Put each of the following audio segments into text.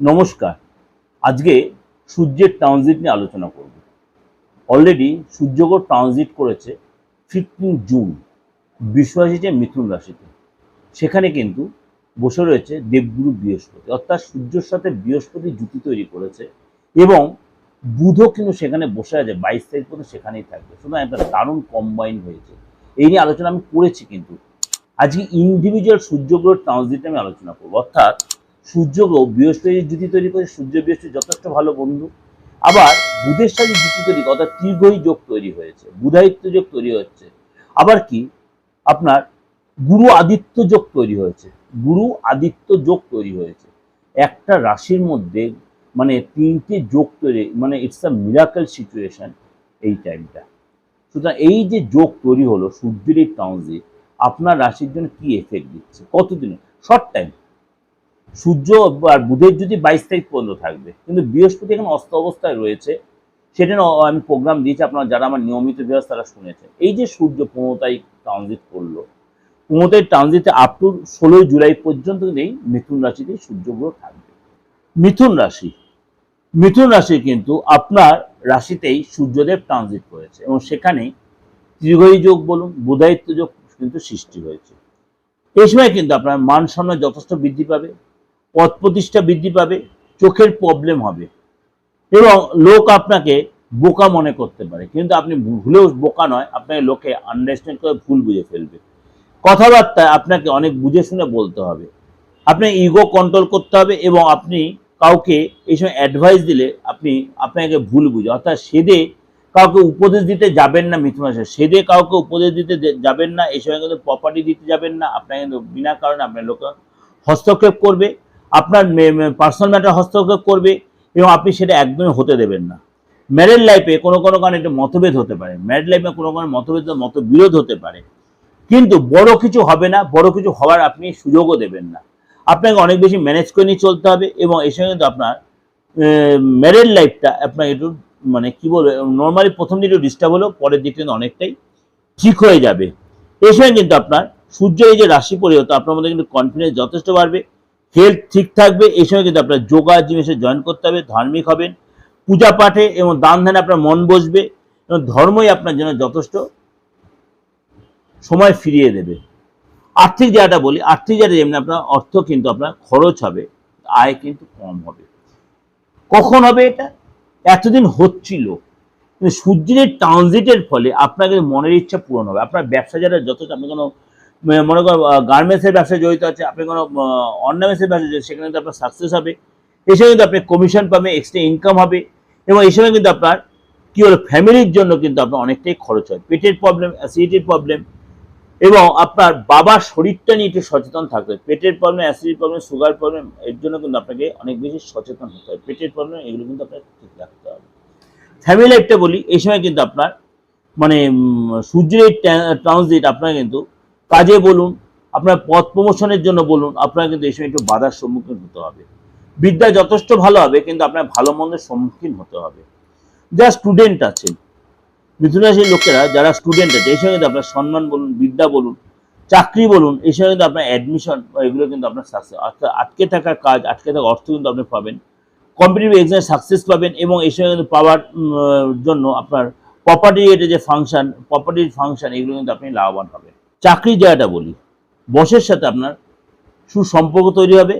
নমস্কার। আজকে সূর্যের ট্রানজিট নিয়ে আলোচনা করব। অলরেডি সূর্যগ্রহ ট্রানজিট করেছে ফিফটিন জুন বৃষরাশিতে মিথুন রাশিতে। সেখানে কিন্তু বসে রয়েছে দেবগুরু বৃহস্পতি, অর্থাৎ সূর্যের সাথে বৃহস্পতি জুতি তৈরি করেছে এবং বুধও কিন্তু সেখানে বসে আছে, বাইশ তারিখ পর্যন্ত সেখানেই থাকবে। সুতরাং একটা দারুণ কম্বাইন হয়েছে। এই নিয়ে আলোচনা আমি করেছি কিন্তু। আজকে ইন্ডিভিজুয়াল সূর্যগ্রহ ট্রানজিট আমি আলোচনা করব, অর্থাৎ সূর্যগ্রহ বৃহস্পতির জুতি তৈরি করে, সূর্য, বৃহস্পতি যথেষ্ট ভালো বন্ধু। আবার বুধের সাথে জুতি তৈরি অর্থাৎ তীর্ঘই যোগ তৈরি হয়েছে বুধায়িত্ব যোগ তৈরি হচ্ছে। আবার কি? আপনার গুরু আদিত্য যোগ তৈরি হয়েছে, গুরু আদিত্য যোগ তৈরি হয়েছে। একটা রাশির মধ্যে মানে তিনটে যোগ তৈরি মানে ইটস আ মিরাকেল সিচুয়েশন এই টাইমটা সুতরাং এই যে যোগ তৈরি হলো, সূর্যের এই ট্রানজিট আপনার রাশির জন্য কি এফেক্ট দিচ্ছে? কতদিনে শর্ট টাইম সূর্য আর বুধের যদি বাইশ তারিখ পর্যন্ত থাকবে, কিন্তু বৃহস্পতি এখন অস্ত অবস্থায় রয়েছে, সেটা আমি প্রোগ্রাম দিয়েছি, আপনারা যারা আমার নিয়মিত বিভাগ তারা শুনেছে এই যে সূর্য পনেরো তারিখ ট্রানজিট করল, পনেরো তারিখ ট্রানজিটে আপ টু ষোলোই জুলাই পর্যন্ত এই মিথুন রাশিতে সূর্যগ্রহ থাকবে। মিথুন রাশি মিথুন রাশি কিন্তু আপনার রাশিতেই সূর্যদেব ট্রানজিট করেছে এবং সেখানেই ত্রিগয়ী যোগ বলুন, বুধায়িত্ব যোগ কিন্তু সৃষ্টি হয়েছে। এই সময় কিন্তু আপনার মান সম্মান যথেষ্ট বৃদ্ধি পাবে। পদ প্রতিষ্ঠা বৃদ্ধি পাবে, চোখের প্রবলেম হবে। এবং লোক আপনাকে বোকা মনে করতে পারে, কিন্তু আপনি ভুলেও বোকা নয়, আপনাকে লোকে আন্ডারস্ট্যান্ড করে ভুল বুঝে ফেলবে। কথাবার্তায় আপনাকে অনেক বুঝে শুনে বলতে হবে। আপনার ইগো কন্ট্রোল করতে হবে এবং আপনি কাউকে এই সময় অ্যাডভাইস দিলে আপনি আপনাকে ভুল বুঝে, অর্থাৎ সেদে কাউকে উপদেশ দিতে যাবেন না মিথুন রাশি সেদে কাউকে উপদেশ দিতে যাবেন না, এই সময় কিন্তু প্রপার্টি দিতে যাবেন না, আপনাকে কিন্তু বিনা কারণে আপনার লোক হস্তক্ষেপ করবে। আপনার পার্সোনাল ম্যাটার হস্তক্ষেপ করবে এবং আপনি সেটা একদমই হতে দেবেন না। ম্যারেড লাইফে কোনো কোনো কারণে একটু মতভেদ হতে পারে। ম্যারেড লাইফে কোনো কোনো মতভেদ মতবিরোধ হতে পারে। কিন্তু বড় কিছু হবে না, বড় কিছু হওয়ার আপনি সুযোগও দেবেন না। আপনাকে অনেক বেশি ম্যানেজ করে নিয়ে চলতে হবে এবং এই সময় কিন্তু আপনার ম্যারেড লাইফটা আপনার একটু মানে কি বলব নর্মালি প্রথম দিকে একটু ডিস্টার্ব হলেও পরের দিকে কিন্তু অনেকটাই ঠিক হয়ে যাবে। এই সময় কিন্তু আপনার সূর্য এই যে রাশি পরিবর্তন, আপনার মধ্যে কিন্তু কনফিডেন্স যথেষ্ট বাড়বে। হেলথ ঠিক থাকবে, এই সময় কিন্তু আপনার যোগা জিনিসে জয়েন করতে হবে, ধার্মিক হবেন, পূজা পাঠে এবং দান ধ্যানে আপনার মন বসবে এবং ধর্মই আপনার জন্য যথেষ্ট সময় ফিরিয়ে দেবে। আর্থিক জায়গাটা বলি, আর্থিক জায়গাটা যেমনি আপনার অর্থ কিন্তু আপনার খরচ হবে, আয় কিন্তু কম হবে। কখন হবে এটা? এতদিন হচ্ছিল সূর্যের ট্রানজিটের ফলে আপনাকে মনের ইচ্ছা পূরণ হবে, আপনার ব্যবসা যারা যথেষ্ট, আপনি কোনো মানে করো গার্মেন্টসের ব্যবসায় জড়িত আছে আপনি কোনো অর্নামেন্টসের ব্যবসায় জড়িত, সেখানে কিন্তু আপনার সাকসেস হবে। সময় কিন্তু আপনি কমিশন পাবেন এক্সট্রা ইনকাম হবে এবং এই সময় কিন্তু আপনার কি হলো ফ্যামিলির জন্য কিন্তু আপনার অনেকটাই খরচ হয়। পেটের প্রবলেম অ্যাসিডিটির প্রবলেম এবং আপনার বাবার শরীরটা নিয়ে একটু সচেতন থাকতে হবে পেটের প্রবলেম অ্যাসিডির প্রবলেম সুগার প্রবলেম এর জন্য কিন্তু আপনাকে অনেক বেশি সচেতন হতে হবে পেটের প্রবলেম এগুলো কিন্তু আপনাকে ঠিক রাখতে হবে। ফ্যামিলি লাইফটা বলি এই সময় কিন্তু আপনার মানে সূর্যের ট্রানজিট আপনার কিন্তু কাজে বলুন, আপনার পথ প্রমোশনের জন্য বলুন, আপনার কিন্তু এই সময় একটু বাধার সম্মুখীন হতে হবে। বিদ্যা যথেষ্ট ভালো হবে, কিন্তু আপনার ভালো মন্দের সম্মুখীন হতে হবে। যারা স্টুডেন্ট আছেন মিথুন রাশির লোকেরা যারা স্টুডেন্ট আছে, এই সময় কিন্তু আপনার সম্মান বলুন, বিদ্যা বলুন, চাকরি বলুন, এই সময় কিন্তু আপনার অ্যাডমিশন এগুলো কিন্তু আপনার সাকসেস অর্থাৎ আটকে থাকা কাজ, আটকে থাকা অর্থ কিন্তু আপনি পাবেন। কম্পিটিটিভ এক্সামে সাকসেস পাবেন এবং এই সময় কিন্তু পাওয়ার জন্য আপনার প্রপার্টি এটা যে ফাংশন প্রপার্টির ফাংশন এগুলো কিন্তু আপনি লাভবান হবেন। চাকরির জায়গাটা বলি। বসের সাথে আপনার সুসম্পর্ক তৈরি হবে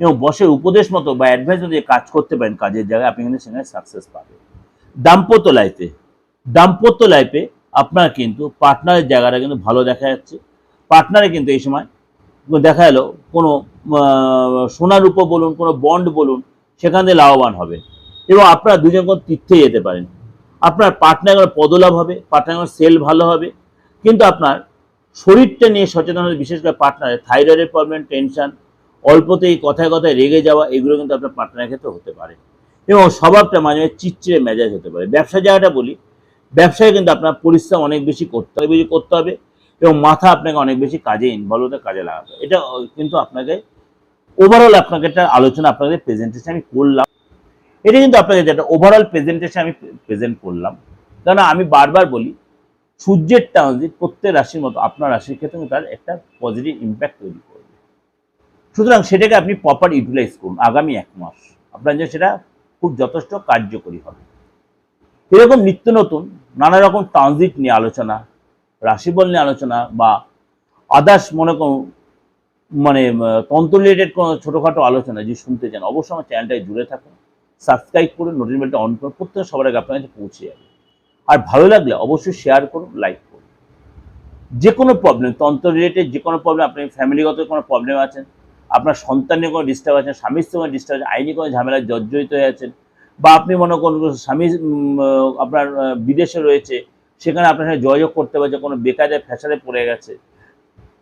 এবং বসের উপদেশ মতো বা অ্যাডভাইস মতো কাজ করতে পারেন কাজের জায়গায়, আপনি কিন্তু সেখানে সাকসেস পাবেন। দাম্পত্য লাইফে দাম্পত্য লাইফে আপনার কিন্তু পার্টনারের জায়গাটা কিন্তু ভালো দেখা যাচ্ছে। পার্টনারে কিন্তু এই সময় দেখা গেলো কোনো সোনার উপর বলুন, কোনো বন্ড বলুন, সেখান থেকে লাভবান হবে। এবং আপনারা দুজন কোনো তীর্থে যেতে পারেন। আপনার পার্টনার পদলাভ হবে পার্টনার সেল ভালো হবে। কিন্তু আপনার শরীরটা নিয়ে সচেতন হলে বিশেষ করে পার্টনারের থাইরয়েডের প্রবলেম টেনশন অল্পতেই কথায় কথায় রেগে যাওয়া, এগুলো কিন্তু আপনার পার্টনারের ক্ষেত্রে হতে পারে। এবং স্বভাবটা মাঝে মাঝে চিচ্চিড়ে মেজাজ হতে পারে। ব্যবসা জায়গাটা বলি, ব্যবসায় কিন্তু আপনার পরিশ্রম অনেক বেশি করতে হবে, বেশি করতে হবে এবং মাথা আপনাকে অনেক বেশি কাজে ইনভলভ হতে, কাজে লাগাতে হবে। এটা কিন্তু আপনাকে ওভারঅল আপনাকে একটা আলোচনা, আপনাদের প্রেজেন্টেশন আমি করলাম। এটা কিন্তু আপনাকে যেটা ওভারঅল প্রেজেন্টেশন আমি প্রেজেন্ট করলাম। কারণ আমি বারবার বলি সূর্যের ট্রানজিট প্রত্যেক রাশির মতো আপনার রাশির ক্ষেত্রে তার একটা পজিটিভ ইম্প্যাক্ট তৈরি করবে। সুতরাং সেটাকে আপনি প্রপার ইউটিলাইজ করুন আগামী এক মাস। আপনার জন্য সেটা খুব যথেষ্ট কার্যকরী হবে। এরকম নিত্য নতুন, নানা রকম ট্রানজিট নিয়ে আলোচনা, রাশিফল নিয়ে আলোচনা বা আদার্স মনে করুন মানে তন্ত্র রিলেটেড কোনো ছোটোখাটো আলোচনা, যদি শুনতে চান, অবশ্যই আমার চ্যানেলটায় জুড়ে থাকুন। সাবস্ক্রাইব করুন নোটিফিকেশনটা অন করুন প্রত্যেক সবার আগে আপনার কাছে পৌঁছে যাবে। আর ভালো লাগলে অবশ্যই শেয়ার করুন লাইক করুন। যে কোনো প্রবলেম তন্ত্র রিলেটেড যে কোনো প্রবলেম আপনি ফ্যামিলিগত কোনো প্রবলেম আছেন, আপনার সন্তানের কোনো ডিস্টার্ব আছেন, স্বামীর সঙ্গে ডিস্টার্ব আছে আইনি কোনো ঝামেলায় জর্জরিত হয়ে আছেন, বা আপনি মনে করুন স্বামী আপনার বিদেশে রয়েছে, সেখানে আপনার সাথে যোগাযোগ করতে পারছে, কোনো বেকারে ফ্যাসারে পড়ে গেছে,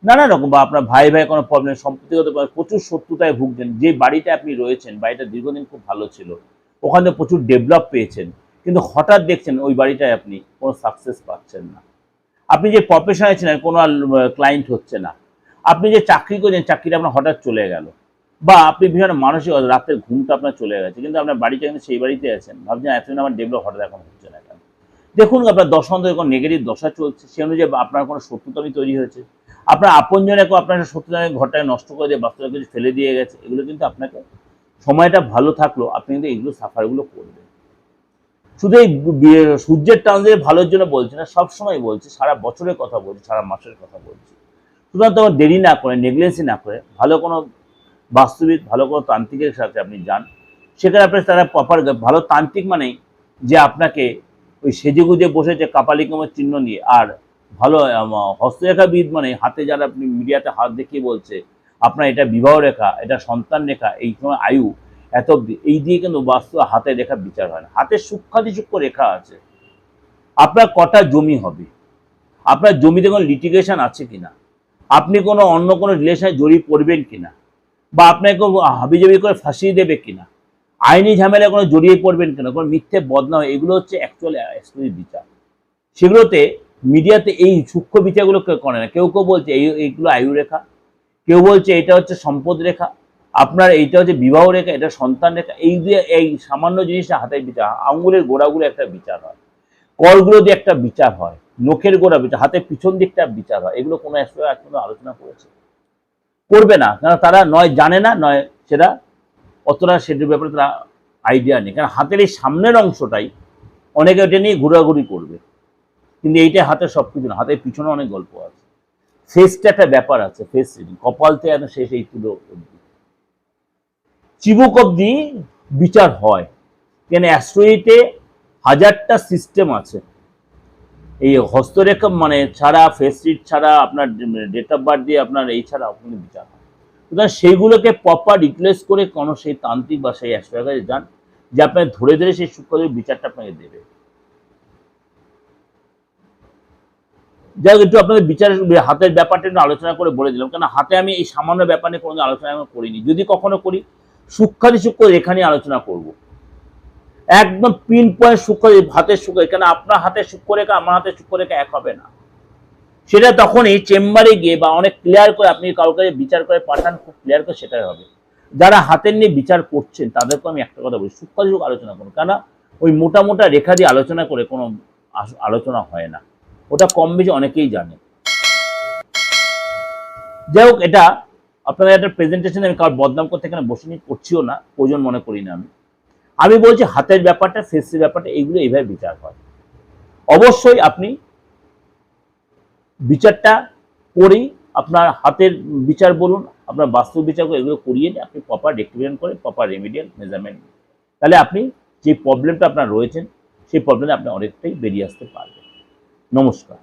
নানা রকম, বা আপনার ভাই ভাই কোনো প্রবলেম সম্পত্তিগত প্রচুর শত্রুতায় ভুগছেন, যে বাড়িতে আপনি রয়েছেন, বাড়িটা দীর্ঘদিন খুব ভালো ছিল, ওখানে প্রচুর ডেভেলপ পেয়েছেন কিন্তু হঠাৎ দেখছেন ওই বাড়িটায় আপনি কোনো সাকসেস পাচ্ছেন না। আপনি যে প্রফেশনে ছিলেন, কোনো ক্লায়েন্ট হচ্ছে না। আপনি যে চাকরি করছেন, চাকরিটা আপনার হঠাৎ চলে গেল। বা আপনি ভীষণ মানসিক রাতের ঘুমটা আপনার চলে গেছে, কিন্তু আপনার বাড়িটা কিন্তু সেই বাড়িতে আছেন। ভাবছেন এতদিন আমার ডেভেলপ হঠাৎ এখন হচ্ছে না কেন? দেখুন আপনার দশান্তরে কোনো নেগেটিভ দশা চলছে সে অনুযায়ী আপনার কোনো শত্রুতামি তৈরি হয়েছে। আপনার আপনজনে আপনার শত্রুতামি ঘরটাকে নষ্ট করে দিয়ে, বাস্তবে কিছু ফেলে দিয়ে গেছে। এগুলো কিন্তু আপনাকে সময়টা ভালো থাকল আপনি কিন্তু এগুলো সাফারগুলো করবেন। শুধু এই সূর্যের ট্রানজিট ভালোর জন্য বলছি না, সবসময় বলছি, সারা বছরের কথা বলছি, সারা মাসের কথা বলছি। সুতরাং তোমার দেরি না করে নেগলেন্সি না করে, ভালো কোনো বাস্তবিক, ভালো কোনো তান্ত্রিকের সাথে আপনি যান। সেখানে আপনার তারা প্রপার ভালো তান্ত্রিক মানেই যে আপনাকে ওই সেজে গুজে বসেছে কাপালিকমের চিহ্ন নিয়ে, আর ভালো হস্তরেখাবিদ মানে হাতে যারা আপনি মিডিয়াতে হাত দেখিয়ে বলছে, আপনার এটা বিবাহ রেখা, এটা সন্তান রেখা, এই সময় আয়ু এত অবধি, এই দিয়ে কিন্তু বাস্তব হাতে রেখা বিচার হয় না। হাতে সূক্ষ্মাতি সূক্ষ্ম রেখা আছে। আপনার কটা জমি হবে? আপনার জমিতে কোনো লিটিগেশন আছে কিনা? আপনি কোনো অন্য কোনো রিলেশনে জড়িয়ে পড়বেন কিনা? বা আপনাকে হাবিজাবি করে ফাঁসিয়ে দেবে কিনা? আইনি ঝামেলায় কোনো জড়িয়ে পড়বেন কিনা? কোনো মিথ্যে বদনাম? এগুলো হচ্ছে অ্যাকচুয়ালি এক্সক্লুসিভ বিচার। সেগুলোতে মিডিয়াতে এই সূক্ষ্ম বিচারগুলো করে না। কেউ কেউ বলছে এই এইগুলো আয়ু রেখা। কেউ বলছে এটা হচ্ছে সম্পদ রেখা। আপনার এইটা হচ্ছে বিবাহ রেখা, এটা সন্তান রেখা, এই দিয়ে এই সামান্য জিনিসটা হাতের বিচার। আঙ্গুলের গোড়াগুলো একটা বিচার হয়। কলগুলো দিয়ে একটা বিচার হয়, নখের গোড়া বিচার হাতের পিছন দিকটা বিচার হয়। এগুলো কোনো আজ পর্যন্ত আলোচনা করেছে। করবে না কারণ তারা নয়, জানে না, নয় সেটা অতটা সেটার ব্যাপারে তারা আইডিয়া নেই। কারণ হাতের এই সামনের অংশটাই অনেকে ওটা নিয়ে ঘোরাঘুরি করবে। কিন্তু এইটা হাতের সব কিছু না, হাতের পিছনে অনেক গল্প আছে। ফেসটা একটা ব্যাপার আছে ফেস কপাল থেকে একদম শেষ এই তুলো চিবুক অব্দি বিচার হয়। কেন অ্যাস্ট্রোইতে হাজারটা সিস্টেম আছে। এই হস্তরেখা মানে ছাড়া ফেস রিড ছাড়া, আপনার ডেট অফ বার্থ দিয়ে আপনার এই ছাড়া আপনি বিচার হয় সুতরাং সেইগুলোকে প্রপার রিপ্লেস করে কোনো সেই তান্ত্রিক বা সেই অ্যাস্ট্রোর যান, যে আপনার ধরে ধরে সেই সূক্ষ্ম বিচারটা আপনাকে দেবে। যাই হোক, একটু আপনাদের বিচার হাতের ব্যাপারটা একটু আলোচনা করে বলে দিলাম। কেন হাতে আমি এই সামান্য ব্যাপার নিয়ে কোনো আলোচনা আমি করিনি। যদি কখনো করি সূক্ষ্মাতি সূক্ষ্ম রেখা নিয়ে আলোচনা করব। একদম পিন পয়েন্ট সূক্ষ্ম হাতের সূক্ষ্ম কেন আপনার হাতের সূক্ষ্ম রেখা আমার হাতের সূক্ষ্ম রেখা এক হবে না। সেটা তখনই চেম্বারে গিয়ে বা অনেক ক্লিয়ার করে আপনি কাছে বিচার করে পাঠান, খুব ক্লিয়ার করে সেটাই হবে। যারা হাতের নিয়ে বিচার করছেন তাদেরকে আমি একটা কথা বলি সূক্ষ্মাতি সূক্ষ্ম আলোচনা করুন। কেন ওই মোটা মোটা রেখা দিয়ে আলোচনা করে কোনো আলোচনা হয় না। ওটা কম বেশি অনেকেই জানে। যাই হোক, এটা আপনাদের একটা প্রেজেন্টেশন আমি কারোর বদনাম করতে এখানে বসে নিয়ে করছিও না, প্রয়োজন মনে করি না আমি। আমি বলছি হাতের ব্যাপারটা ফেসের ব্যাপারটা, এইগুলো এইভাবে বিচার হয়। অবশ্যই আপনি বিচারটা করেই আপনার হাতের বিচার বলুন, আপনার বাস্তব বিচার করে এগুলো করিয়ে নিয়ে আপনি প্রপার রেক্টিফিকেশন করে প্রপার রেমিডিয়াল মেজারমেন্ট তাহলে আপনি যে প্রবলেমটা আপনার রয়েছেন, সেই প্রবলেমে আপনি অনেকটাই বেরিয়ে আসতে পারবেন। নমস্কার।